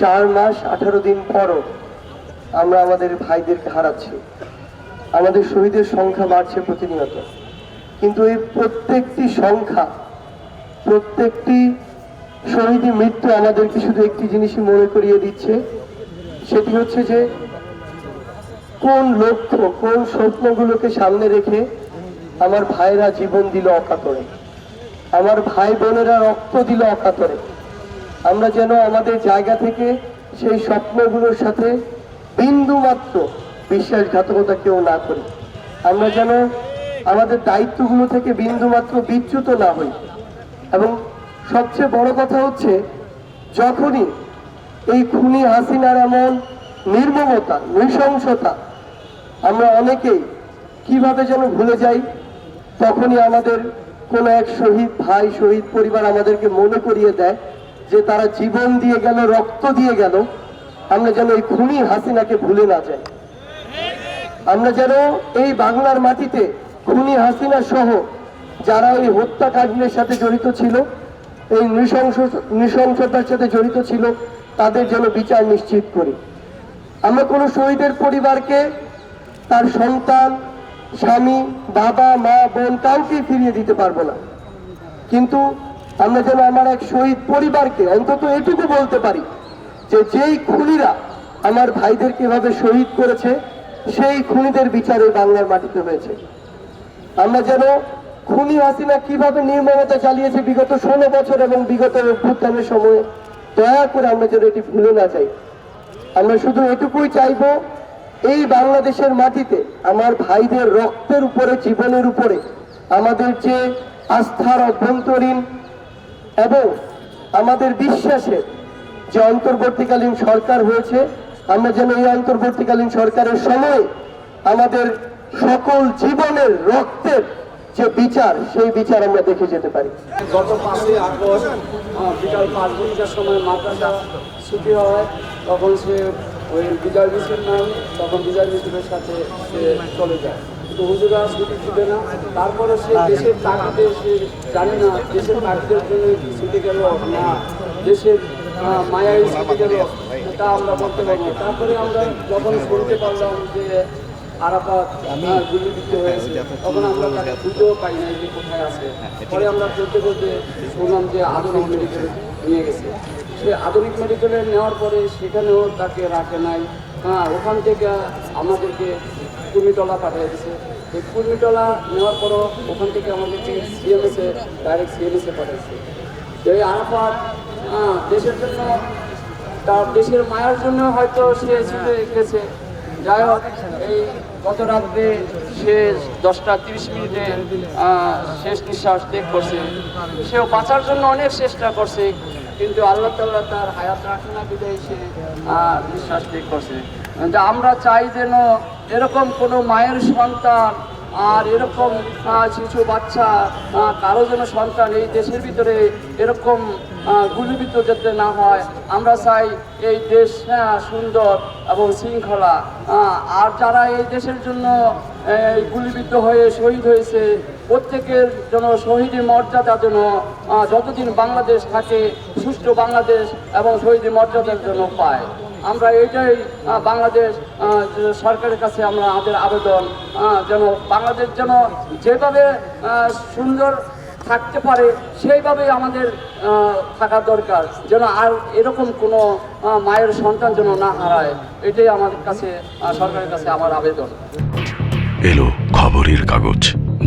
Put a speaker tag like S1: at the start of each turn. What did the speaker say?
S1: চার মাস, আঠারো দিন পরও আমরা আমাদের ভাইদেরকে হারাচ্ছি। আমাদের শহীদের সংখ্যা বাড়ছে প্রতিনিয়ত। কিন্তু এই প্রত্যেকটি সংখ্যা, প্রত্যেকটি শহীদের মৃত্যু আমাদেরকে শুধু একটি জিনিসই মনে করিয়ে দিচ্ছে, সেটি হচ্ছে যে কোন লক্ষ্য, কোন স্বপ্নগুলোকে সামনে রেখে আমার ভাইরা জীবন দিল অকাতরে। আমার ভাই বোনেরা রক্ত দিল অকাতরে। আমরা যেন আমাদের জায়গা থেকে সেই স্বপ্নগুলোর সাথে বিন্দু মাত্র বিশ্বাসঘাতকতা কেউ না করি। আমরা যেন আমাদের দায়িত্বগুলো থেকে বিন্দু মাত্র বিচ্যুত না হই। এবং সবচেয়ে বড় কথা হচ্ছে, যখনই এই খুনি হাসিনার এমন নির্মমতা, নৃশংসতা আমরা অনেকেই কীভাবে যেন ভুলে যাই, তখনই আমাদের কোনো এক শহীদ, ভাই, শহীদ পরিবার আমাদেরকে মনে করিয়ে দেয় যে তারা জীবন দিয়ে গেল, রক্ত দিয়ে গেল, আমরা যেন এই খুনি হাসিনাকে ভুলে না যাই। আমরা যেন এই বাংলার মাটিতে খুনি হাসিনা সহ যারা এই হত্যাকাণ্ডের সাথে জড়িত ছিল, এই নৃশংস, নৃশংসতার সাথে জড়িত ছিল, তাদের যেন বিচার নিশ্চিত করি। আমরা কোনো শহীদের পরিবারকে তার সন্তান, স্বামী, বাবা, মা, বোন কাউকে ফিরিয়ে দিতে পারব না। কিন্তু আমরা যেন আমার এক শহীদ পরিবারকে, অন্তত এটুকু বলতে পারি যে যেই খুনিরা আমার ভাইদের এভাবে শহীদ করেছে, সেই খুনিদের বিচারে বাংলার মাটিতে হয়েছে। আমরা যেন খুনি হাসিনা কীভাবে নির্মমতা চালিয়েছে বিগত ষোলো বছর এবং বিগত অভ্যুত্থানের সময়ে, দয়া করে আমরা যেন এটি ভুলে না যাই। আমরা শুধু এটুকুই চাইব, এই বাংলাদেশের মাটিতে আমার ভাইদের রক্তের উপরে, জীবনের উপরে আমাদের যে আস্থার অভ্যন্তরীণ এবং আমাদের বিশ্বাসের যে অন্তর্বর্তীকালীন সরকার হয়েছে, আমরা যেন এই অন্তর্বর্তীকালীন সরকারের সময় আমাদের সকল জীবনের রক্তের যে বিচার, সেই বিচার আমরা দেখে যেতে পারি।
S2: গত পাঁচই আগস্ট বিকাল পাঁচ ঘণ্টার সময় মাদ্রাসা ছুটি হয়, তখন সে ওই বিজয় মিছিল নাম, তখন বিজয় মিছিলের সাথে সে চলে যায়। কিন্তু হুজুরা ছুটি দিবে না। তারপরে সে দেশের চাকরিতে সে জানে না দেশের চাকরির জন্য ছুটি গেল না দেশের মায়ায় ছুটি গেল তা আমরা বলতে পারব তারপরে আমরা যখন শুনতে পারলাম যে আরাফাত গুলিবিদ্ধ হয়েছে তখন আমরা তাকে খুঁজেও পাই নাই যে কোথায় আছে। পরে আমরা বলতে বলতে শুনলাম যে আধুনিক মেডিকেলে নিয়ে গেছে। সে আধুনিক মেডিকেলে নেওয়ার পরে সেখানেও তাকে রাখে নাই। হ্যাঁ ওখান থেকে আমাদেরকে কুর্মিটলা পাঠিয়ে দিয়েছে এই কুর্মিটলা নেওয়ার পরও ওখান থেকে আমাদেরকে সিএমএসে ডাইরেক্ট সিএমএসে পাঠিয়েছে যে এই হ্যাঁ, দেশের জন্য তার দেশের মায়ার জন্য হয়তো সে ছুটে গেছে। যাই হোক এই গত রাত্রে সে দশটা তিরিশ মিনিটে শেষ নিঃশ্বাস ত্যাগ করছে। সেও বাঁচার জন্য অনেক চেষ্টা করছে। কিন্তু আল্লাহ তাল্লাহ তার হায়াত রাখে না বিদায় সে নিঃশ্বাস ত্যাগ করছে। যে আমরা চাই যেন এরকম কোনো মায়ের সন্তান আর এরকম শিশু বাচ্চা কারও যেন সন্তান এই দেশের ভিতরে এরকম গুলিবিদ্ধ যাতে না হয় আমরা চাই এই দেশ হ্যাঁ, সুন্দর এবং শৃঙ্খলা। আর যারা এই দেশের জন্য গুলিবিদ্ধ হয়ে শহীদ হয়েছে প্রত্যেকের জন্য শহীদের মর্যাদা যেন যতদিন বাংলাদেশ থাকে, সুষ্ঠু বাংলাদেশ এবং শহীদের মর্যাদার জন্য পায়। আমরা এইটাই বাংলাদেশ সরকারের কাছে আমরা আমাদের আবেদন যেন বাংলাদেশ যেন যেভাবে সুন্দর থাকতে পারে, সেইভাবেই আমাদের থাকা দরকার, যেন আর এরকম কোনো মায়ের সন্তান যেন না হারায়। এটাই আমাদের কাছে সরকারের কাছে আমার আবেদন।
S3: এলো খবরের কাগজ।